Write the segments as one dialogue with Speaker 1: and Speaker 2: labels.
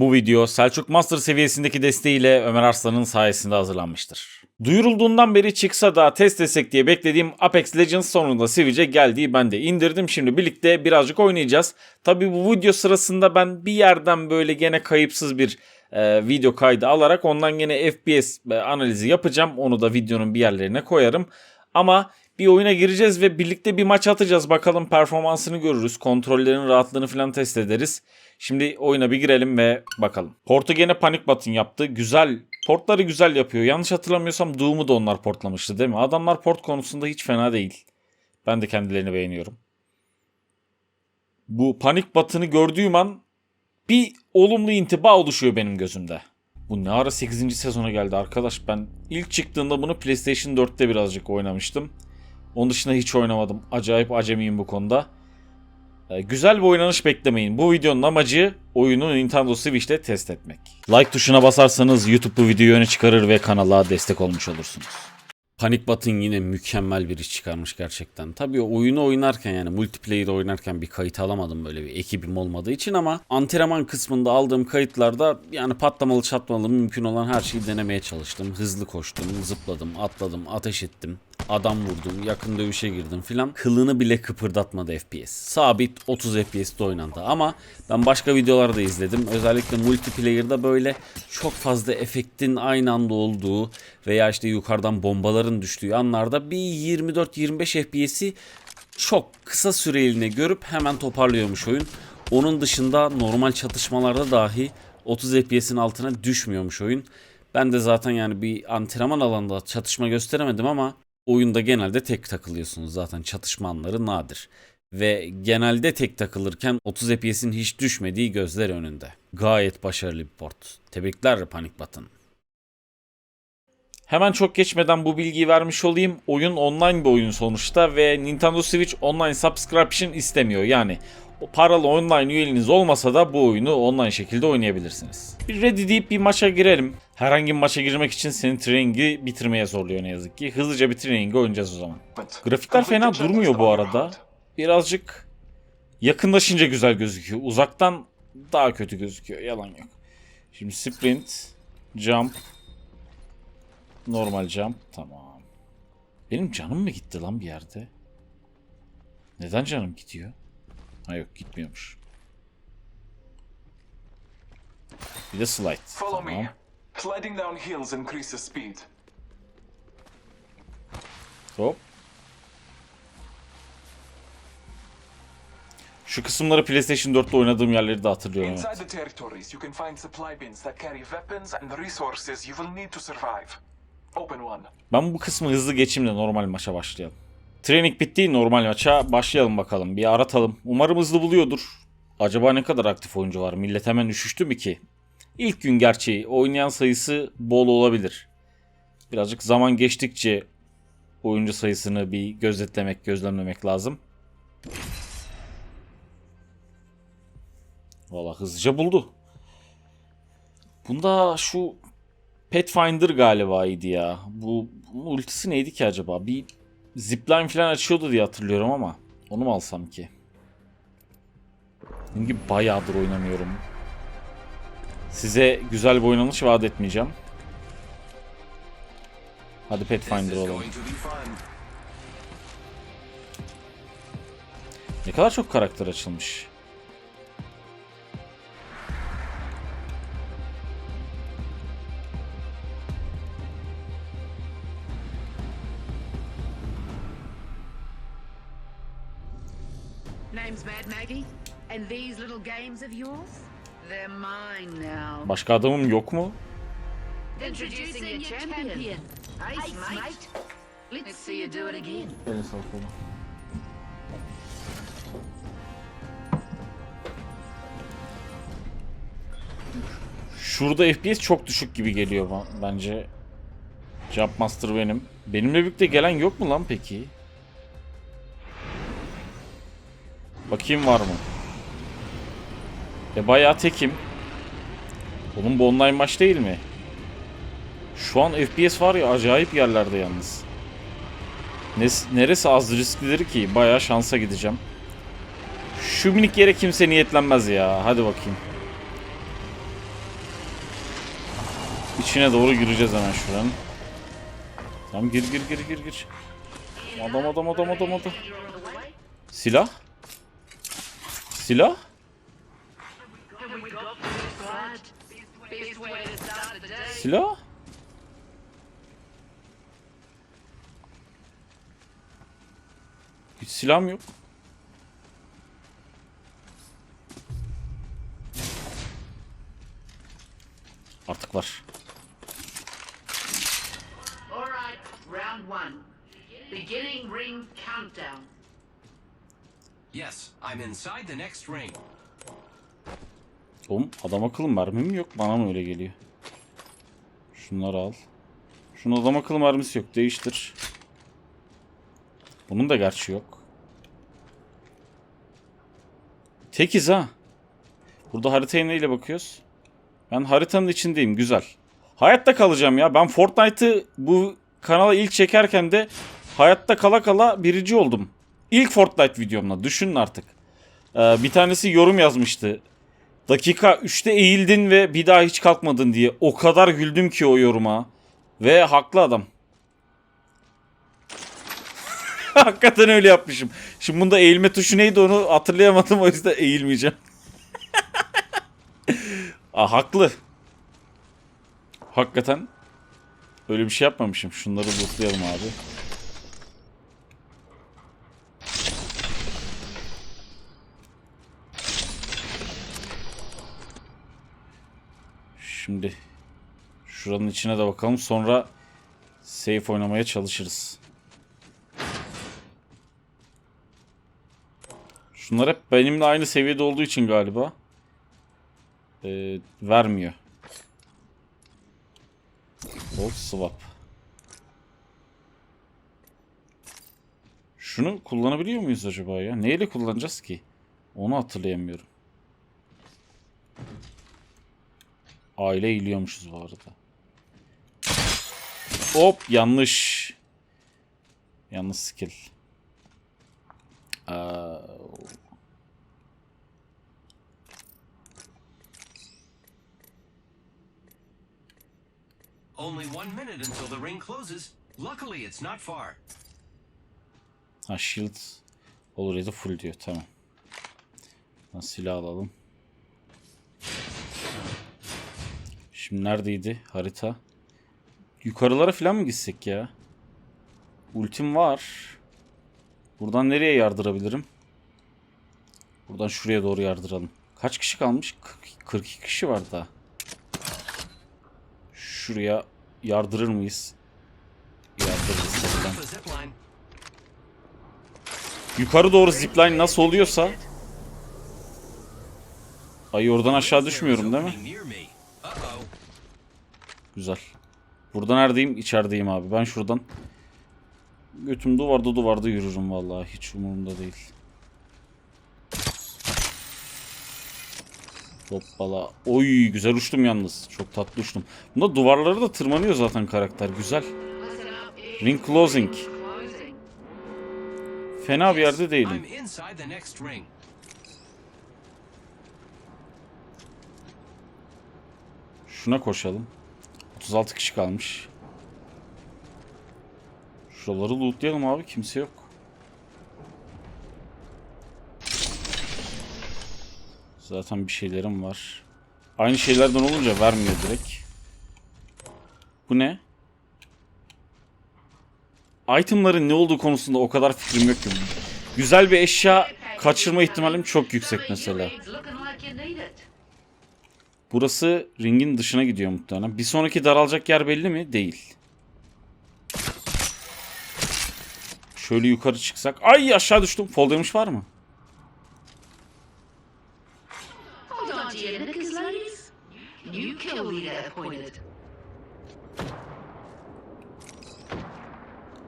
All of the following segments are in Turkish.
Speaker 1: Bu video Selçuk Master seviyesindeki desteğiyle Ömer Arslan'ın sayesinde hazırlanmıştır. Duyurulduğundan beri çıksa da test etsek diye beklediğim Apex Legends sonunda Switch'e geldiği ben de indirdim. Şimdi birlikte birazcık oynayacağız. Tabi bu video sırasında ben bir yerden böyle gene kayıpsız bir e, video kaydı alarak ondan gene FPS e, analizi yapacağım. Onu da videonun bir yerlerine koyarım. Ama bir oyuna gireceğiz ve birlikte bir maç atacağız. Bakalım performansını görürüz. Kontrollerin rahatlığını falan test ederiz. Şimdi oyuna bir girelim ve bakalım. Portu gene panik button yaptı. Güzel. Portları güzel yapıyor. Yanlış hatırlamıyorsam Doom'u da onlar portlamıştı değil mi? Adamlar port konusunda hiç fena değil. Ben de kendilerini beğeniyorum. Bu panik button'ı gördüğüm an bir olumlu intiba oluşuyor benim gözümde. Bu ne ara 8. sezona geldi arkadaş. Ben ilk çıktığında bunu PlayStation 4'te birazcık oynamıştım. Onun dışında hiç oynamadım. Acayip acemiyim bu konuda. Ee, güzel bir oynanış beklemeyin. Bu videonun amacı oyunu Nintendo Switch'te test etmek. Like tuşuna basarsanız YouTube bu videoyu öne çıkarır ve kanala destek olmuş olursunuz. Panic Button yine mükemmel bir iş çıkarmış gerçekten. Tabii oyunu oynarken yani multiplayer oynarken bir kayıt alamadım böyle bir ekibim olmadığı için ama antrenman kısmında aldığım kayıtlarda yani patlamalı çatmalı mümkün olan her şeyi denemeye çalıştım. Hızlı koştum, zıpladım, atladım, ateş ettim. Adam vurdum, yakın dövüşe girdim filan. Kılını bile kıpırdatmadı FPS. Sabit 30 FPS'te oynandı ama ben başka videolarda izledim. Özellikle multiplayer'da böyle çok fazla efektin aynı anda olduğu veya işte yukarıdan bombaların düştüğü anlarda bir 24-25 FPS'i çok kısa süreliğine görüp hemen toparlıyormuş oyun. Onun dışında normal çatışmalarda dahi 30 FPS'in altına düşmüyormuş oyun. Ben de zaten yani bir antrenman alanında çatışma gösteremedim ama oyunda genelde tek takılıyorsunuz zaten çatışma anları nadir. Ve genelde tek takılırken 30 FPS'in hiç düşmediği gözler önünde. Gayet başarılı bir port. Tebrikler Panic Button. Hemen çok geçmeden bu bilgiyi vermiş olayım. Oyun online bir oyun sonuçta ve Nintendo Switch online subscription istemiyor. Yani paralı online üyeliğiniz olmasa da bu oyunu online şekilde oynayabilirsiniz. Bir ready deyip bir maça girelim. Herhangi bir maça girmek için seni training'i bitirmeye zorluyor ne yazık ki. Hızlıca bir training'i oynayacağız o zaman. Grafikler fena durmuyor bu arada. Birazcık yakınlaşınca güzel gözüküyor. Uzaktan daha kötü gözüküyor. Yalan yok. Şimdi sprint, jump, normal jump. Tamam. Benim canım mı gitti lan bir yerde? Neden canım gidiyor? Ha yok gitmiyormuş. Bir de slide.
Speaker 2: Follow
Speaker 1: Tamam.
Speaker 2: me. Sliding down hills increases speed.
Speaker 1: Hop. Şu kısımları PlayStation 4'te oynadığım yerleri de hatırlıyorum.
Speaker 2: Inside the territories, you can find supply bins that carry weapons and resources you will need to survive. Open one.
Speaker 1: Ben bu kısmı hızlı geçeyim de normal maça başlayalım. Training bitti normal maça başlayalım bakalım. Bir aratalım. Umarım hızlı buluyordur. Acaba ne kadar aktif oyuncu var? Millet hemen üşüştü mü ki? İlk gün gerçeği oynayan sayısı bol olabilir. Birazcık zaman geçtikçe oyuncu sayısını bir gözetlemek, gözlemlemek lazım. Valla hızlıca buldu. Bunda şu Pathfinder galiba idi ya. Bu ultisi neydi ki acaba? Bir zipline falan açıyordu diye hatırlıyorum ama onu mu alsam ki? Dediğim gibi bayağıdır oynamıyorum. Size güzel bir oynanış vaat etmeyeceğim. Hadi Pathfinder olalım. Ne kadar çok karakter açılmış.
Speaker 3: Name's Mad Maggie, and these little games of yours.
Speaker 1: Başka adamım yok mu?
Speaker 3: Introducing your champion. Ace, mate. Let's see you do it again.
Speaker 1: Şurada FPS çok düşük gibi geliyor ba- bence. Jumpmaster benim. Benimle birlikte gelen yok mu lan peki? Bakayım var mı? E bayağı tekim. Oğlum bu online maç değil mi? Şu an FPS var ya acayip yerlerde yalnız. Neresi az risklidir ki? Bayağı şansa gideceğim. Şu minik yere kimse niyetlenmez ya. Hadi bakayım. İçine doğru gireceğiz hemen şuranın. Tamam gir gir gir gir gir. Adam adam adam adam adam. Silah? Silah? Silah? Hiç silahım yok. Artık var.
Speaker 3: All right, round one. Beginning ring countdown.
Speaker 4: Yes, I'm inside the next ring.
Speaker 1: Oğlum adam akıllı mermim yok. Bana mı öyle geliyor? Şunları al. Şunun adam akıllı mermisi yok. Değiştir. Bunun da gerçi yok. Tekiz ha. Burada haritaya neyle bakıyoruz? Ben haritanın içindeyim. Güzel. Hayatta kalacağım ya. Ben Fortnite'ı bu kanala ilk çekerken de hayatta kala kala birinci oldum. İlk Fortnite videomla. Düşünün artık. Ee, bir tanesi yorum yazmıştı. Dakika 3'te eğildin ve bir daha hiç kalkmadın diye. O kadar güldüm ki o yoruma. Ve haklı adam. Hakikaten öyle yapmışım. Şimdi bunda eğilme tuşu neydi onu hatırlayamadım o yüzden eğilmeyeceğim. Aa, haklı. Hakikaten öyle bir şey yapmamışım. Şunları lootlayalım abi. Şimdi şuranın içine de bakalım. Sonra safe oynamaya çalışırız. Şunlar hep benimle aynı seviyede olduğu için galiba ee, vermiyor. Bolt swap. Şunu kullanabiliyor muyuz acaba ya? Neyle kullanacağız ki? Onu hatırlayamıyorum. Aile iyiliyormuşuz bu arada. Hop yanlış. Yanlış skill. Aa,
Speaker 4: Only one minute until the ring closes. Luckily, it's not far.
Speaker 1: ha shield already full diyor. Tamam. Ha, silah alalım. Şimdi neredeydi harita? Yukarılara falan mı gitsek ya? Ultim var. Buradan nereye yardırabilirim? Buradan şuraya doğru yardıralım. Kaç kişi kalmış? 40 42 kişi var daha. Şuraya yardırır mıyız? Yardırırız
Speaker 4: zipline.
Speaker 1: Yukarı doğru zipline nasıl oluyorsa Ay oradan aşağı düşmüyorum değil mi? Güzel. Burada neredeyim? İçerideyim abi. Ben şuradan götüm duvarda duvarda yürürüm vallahi. Hiç umurumda değil. Hoppala. Oy güzel uçtum yalnız. Çok tatlı uçtum. Bunda duvarları da tırmanıyor zaten karakter. Güzel. Ring closing. Fena bir yerde
Speaker 4: I'm
Speaker 1: değilim. Şuna koşalım. 36 kişi kalmış. Şuraları lootlayalım abi. Kimse yok. Zaten bir şeylerim var. Aynı şeylerden olunca vermiyor direkt. Bu ne? Itemların ne olduğu konusunda o kadar fikrim yok ki. Güzel bir eşya kaçırma ihtimalim çok yüksek mesela.
Speaker 3: Your legs looking like you need it.
Speaker 1: Burası ringin dışına gidiyor muhtemelen. Bir sonraki daralacak yer belli mi? Değil. Şöyle yukarı çıksak. Ay aşağı düştüm. Fall damage var mı?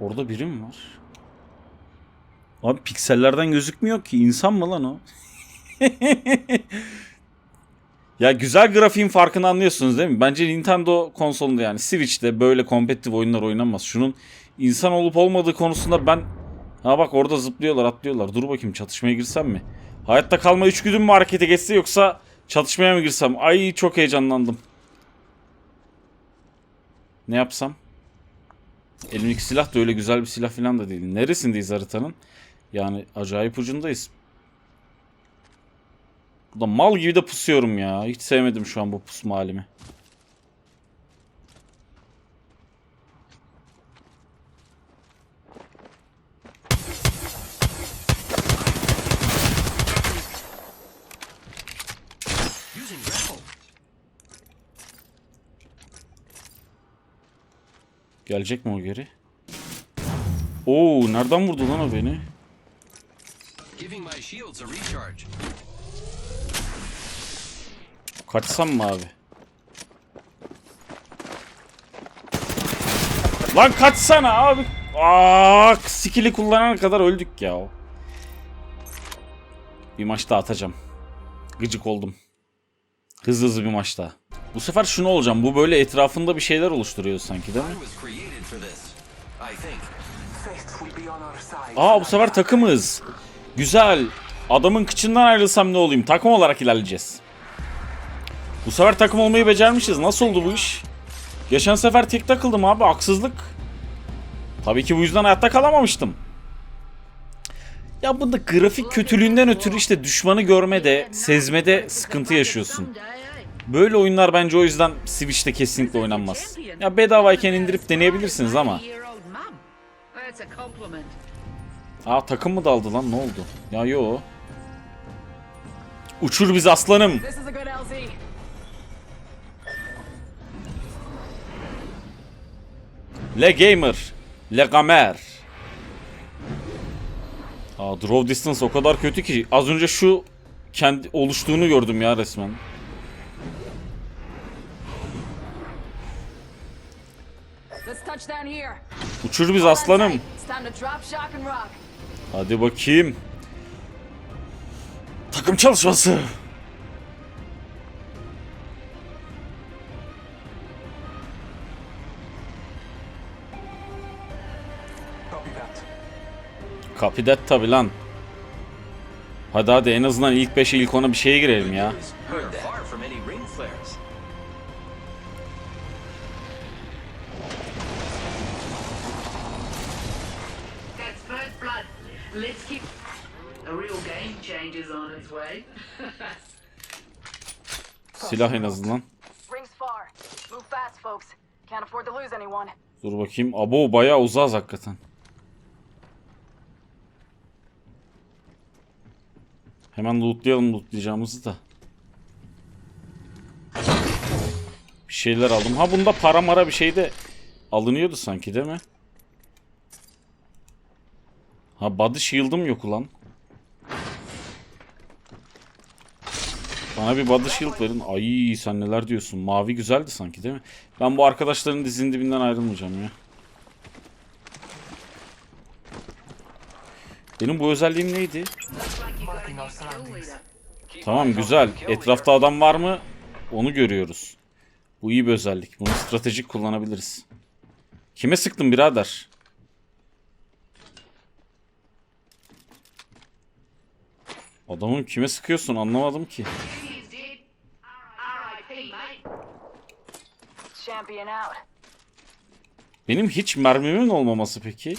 Speaker 1: Orada biri mi var? Abi piksellerden gözükmüyor ki. İnsan mı lan o? ya güzel grafiğin farkını anlıyorsunuz değil mi? Bence Nintendo konsolunda yani Switch'te böyle kompetitif oyunlar oynanmaz. Şunun insan olup olmadığı konusunda ben... Ha bak orada zıplıyorlar atlıyorlar. Dur bakayım çatışmaya girsem mi? Hayatta kalma içgüdüm mü harekete geçse yoksa çatışmaya mı girsem? Ay çok heyecanlandım. Ne yapsam? Elimdeki silah da öyle güzel bir silah falan da değil. Neresindeyiz haritanın? Yani acayip ucundayız. Bu da mal gibi de pusuyorum ya. Hiç sevmedim şu an bu pusma halimi. Gelecek mi o geri? Oo, nereden vurdu lan o beni? Kaçsam mı abi? Lan kaçsana abi. Aa, skill'i kullanana kadar öldük ya. Bir maç daha atacağım. Gıcık oldum. Hızlı hızlı bir maç daha. Bu sefer şunu olacağım. Bu böyle etrafında bir şeyler oluşturuyor sanki değil mi? Aa bu sefer takımız. Güzel. Adamın kıçından ayrılsam ne olayım? Takım olarak ilerleyeceğiz. Bu sefer takım olmayı becermişiz. Nasıl oldu bu iş? Geçen sefer tek takıldım abi. Haksızlık. Tabii ki bu yüzden hayatta kalamamıştım. Ya bunda grafik kötülüğünden ötürü işte düşmanı görmede, sezmede sıkıntı yaşıyorsun. Böyle oyunlar bence o yüzden Switch'te kesinlikle oynanmaz. Ya bedavayken indirip deneyebilirsiniz ama. Aa takım mı daldı lan ne oldu? Ya yo. Uçur biz aslanım. Le gamer. Le gamer. Aa draw distance o kadar kötü ki az önce şu kendi oluştuğunu gördüm ya resmen. Uçur biz aslanım. Hadi bakayım. Takım çalışması. Kapidet tabi lan. Hadi hadi en azından ilk 5'e ilk 10'a bir şeye girelim ya. Silah en azından. Dur bakayım. Abo bayağı uzağız hakikaten. Hemen lootlayalım lootlayacağımızı da. Bir şeyler aldım. Ha bunda para mara bir şey de alınıyordu sanki değil mi? Ha body shield'ım yok ulan. Bana bir body shield verin. Ay sen neler diyorsun. Mavi güzeldi sanki değil mi? Ben bu arkadaşların dizinin dibinden ayrılmayacağım ya. Benim bu özelliğim neydi? Tamam güzel. Etrafta adam var mı? Onu görüyoruz. Bu iyi bir özellik. Bunu stratejik kullanabiliriz. Kime sıktın birader? Adamın kime sıkıyorsun anlamadım ki. Benim hiç mermimin olmaması peki.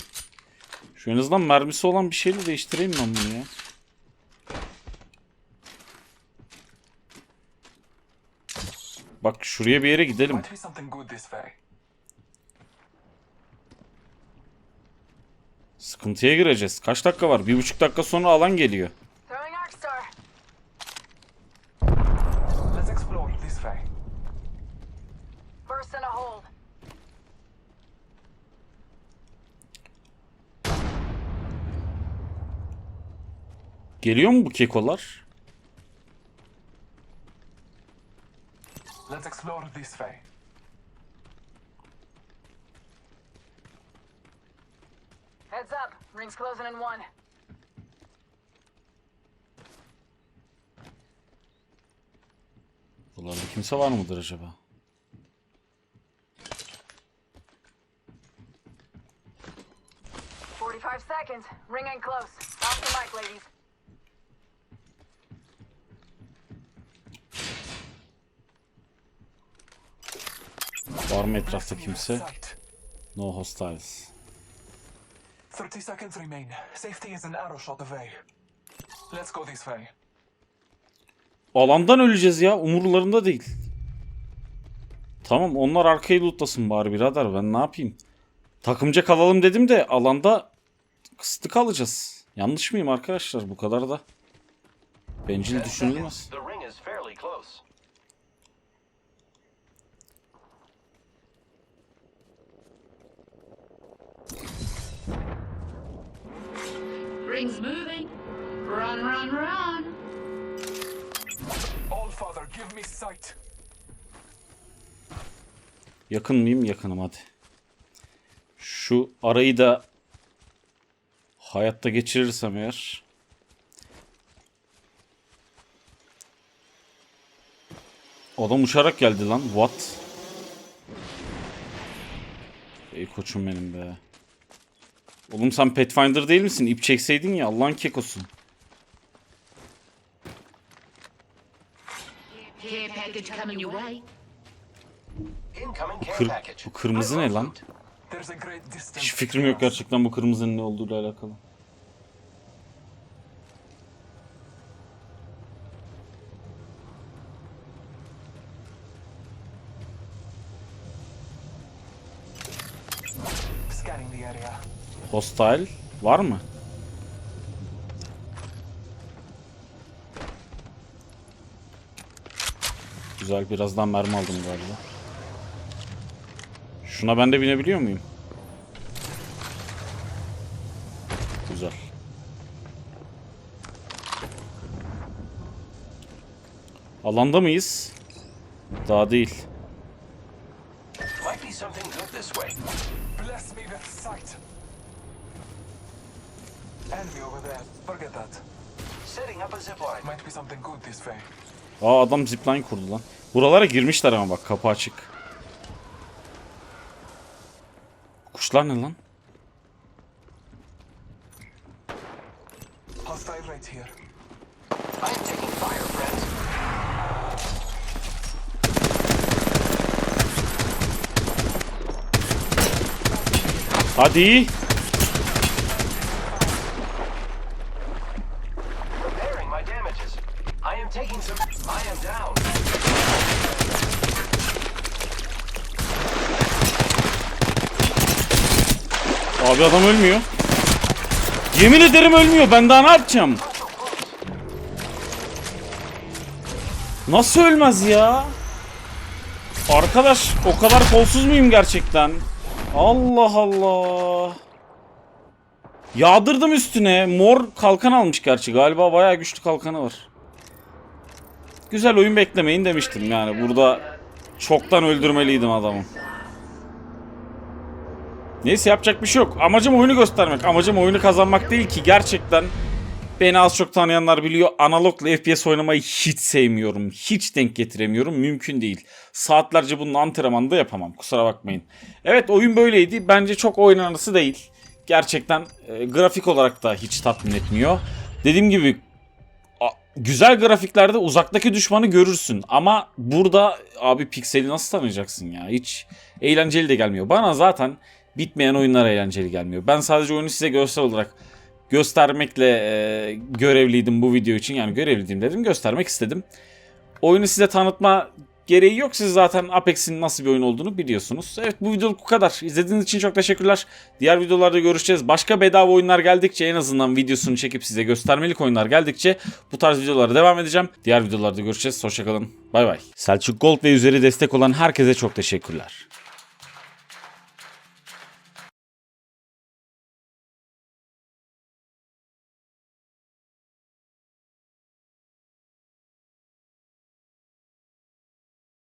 Speaker 1: Şu en azından mermisi olan bir şeyle değiştireyim ben bunu ya. Bak şuraya bir yere gidelim. Sıkıntıya gireceğiz. Kaç dakika var? Bir buçuk dakika sonra alan geliyor. Geliyor mu bu kekolar?
Speaker 2: Let's explore this way.
Speaker 5: Heads up. Rings closing in one.
Speaker 1: Buralarda kimse var mıdır acaba?
Speaker 5: Forty-five seconds. Ring ain't close. Off the mic, ladies.
Speaker 1: Var mı etrafta kimse? No hostiles.
Speaker 2: 30 seconds remain. Safety is an arrow shot away. Let's go this way.
Speaker 1: Alandan öleceğiz ya. Umurlarında değil. Tamam onlar arkayı lootlasın bari birader. Ben ne yapayım? Takımca kalalım dedim de alanda kısıtlı kalacağız. Yanlış mıyım arkadaşlar? Bu kadar da bencil düşünülmez.
Speaker 4: The ring is fairly close.
Speaker 3: Ring's moving. Run, run, run.
Speaker 2: All Father, give me sight.
Speaker 1: Yakın mıyım? Yakınım hadi. Şu arayı da hayatta geçirirsem eğer. Adam uçarak geldi lan. What? Ey koçum benim be. Oğlum sen Pathfinder değil misin? İp çekseydin ya Allah'ın kekosun.
Speaker 3: Care
Speaker 1: Kır- bu kırmızı ne lan? Hiç fikrim yok gerçekten bu kırmızının ne olduğuyla alakalı.
Speaker 2: Scanning the area.
Speaker 1: Hostile var mı? Güzel birazdan mermi aldım galiba. Şuna ben de binebiliyor muyum? Güzel. Alanda mıyız? Daha değil.
Speaker 4: Might be something good this way.
Speaker 2: Bless me with sight. Enemy over there. Forget that.
Speaker 4: Setting up a zipline.
Speaker 2: Might be something good this way.
Speaker 1: Aa adam zipline kurdu lan. Buralara girmişler ama bak kapı açık. Kuşlar ne lan?
Speaker 2: Hostile right here.
Speaker 4: I am taking fire, friends.
Speaker 1: Hadi.
Speaker 4: Repairing my damages. I am taking some. I am down.
Speaker 1: Abi adam ölmüyor. Yemin ederim ölmüyor. Ben daha ne yapacağım? Nasıl ölmez ya? Arkadaş o kadar kolsuz muyum gerçekten? Allah Allah. Yağdırdım üstüne. Mor kalkan almış gerçi. Galiba bayağı güçlü kalkanı var. Güzel oyun beklemeyin demiştim yani. Burada çoktan öldürmeliydim adamı. Neyse yapacak bir şey yok. Amacım oyunu göstermek. Amacım oyunu kazanmak değil ki gerçekten beni az çok tanıyanlar biliyor. Analogla FPS oynamayı hiç sevmiyorum. Hiç denk getiremiyorum. Mümkün değil. Saatlerce bunun antrenmanını da yapamam. Kusura bakmayın. Evet oyun böyleydi. Bence çok oynanası değil. Gerçekten e, grafik olarak da hiç tatmin etmiyor. Dediğim gibi güzel grafiklerde uzaktaki düşmanı görürsün. Ama burada abi pikseli nasıl tanıyacaksın ya? Hiç eğlenceli de gelmiyor. Bana zaten bitmeyen oyunlar eğlenceli gelmiyor. Ben sadece oyunu size görsel olarak göstermekle e, görevliydim bu video için. Yani görevliydim dedim göstermek istedim. Oyunu size tanıtma gereği yok. Siz zaten Apex'in nasıl bir oyun olduğunu biliyorsunuz. Evet bu videoluk bu kadar. İzlediğiniz için çok teşekkürler. Diğer videolarda görüşeceğiz. Başka bedava oyunlar geldikçe en azından videosunu çekip size göstermelik oyunlar geldikçe bu tarz videolara devam edeceğim. Diğer videolarda görüşeceğiz. Hoşçakalın. Bay bay. Selçuk Gold ve üzeri destek olan herkese çok teşekkürler.